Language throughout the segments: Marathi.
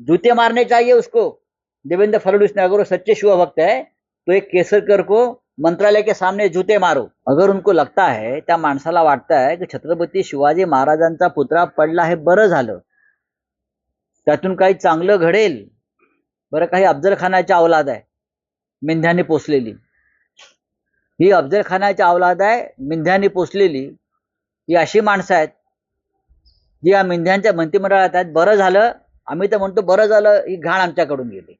जूते मारने चाहिए उसको। देवेंद्र फडणवीस ने अगर वो सच्चे शिव भक्त है तो एक केसरकर को मंत्रालय के सामने जूते मारो। अगर उनको लगता है त्या माणसाला वाटतं आहे की छत्रपती शिवाजी महाराजांचा पुतळा पडला हे बरं झालं. त्यातून काही चांगलं घडेल. बरं काही अफजलखानाच्या अवलाद आहे मेंढ्याने पोचलेली ही अफजलखानाच्या अवलाद आहे मेंढ्याने पोचलेली ही अशी माणसं आहेत जी या मेंढ्यांच्या मंत्रिमंडळात आहेत. बरं झालं आम्ही तर म्हणतो बरं झालं ही घाण आमच्याकडून गेली.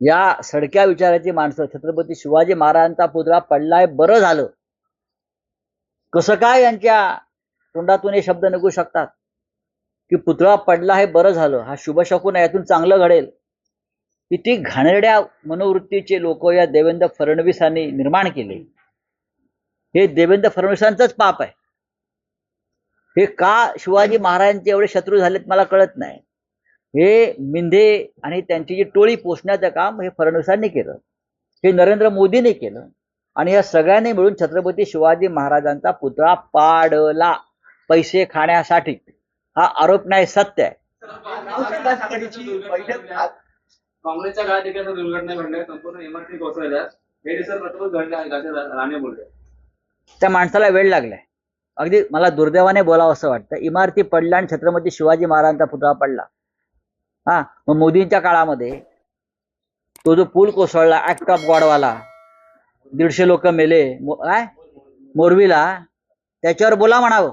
या सडक्या विचाराची माणसं छत्रपती शिवाजी महाराजांचा पुतळा पडलाय बरं झालं. कसं काय यांच्या तोंडातून हे शब्द निघू शकतात? की पुतळा पडला हे बरं झालं हा शुभ शकून आहे यातून चांगलं घडेल. किती घाणेरड्या मनोवृत्तीचे लोक या देवेंद्र फडणवीसांनी निर्माण केले. हे देवेंद्र फडणवीसांचंच पाप आहे. हे का शिवाजी महाराजांचे एवढे शत्रू झालेत मला कळत नाही. हे मिंधे आणि त्यांची जी टोळी पोचण्याचं काम हे फडणवीसांनी केलं. हे नरेंद्र मोदींनी केलं. आणि या सगळ्यांनी मिळून छत्रपती शिवाजी महाराजांचा पुतळा पाडला. पैसे खाण्यासाठी. हा आरोप नाही सत्य आहे. महाविकास आघाडीची बैठक आज काँग्रेसच्या काळात देखील असं दुर्घटना घडल्या संपूर्ण इमारती कोसळल्या. हे दिवसात प्रथमच घडले आहे असं रा- राणे बोलले. त्या माणसाला वेळ लागलाय. अगदी मला दुर्दैवाने बोलावं असं वाटतं. इमारती पडल्या आणि छत्रपती शिवाजी महाराजांचा पुतळा पडला. हा मग मोदींच्या काळामध्ये तो जो पूल कोसळला ऍक्ट ऑफ गॉडवाला दीडशे लोक मेले मो- काय? मोरवीला त्याच्यावर बोला म्हणावं.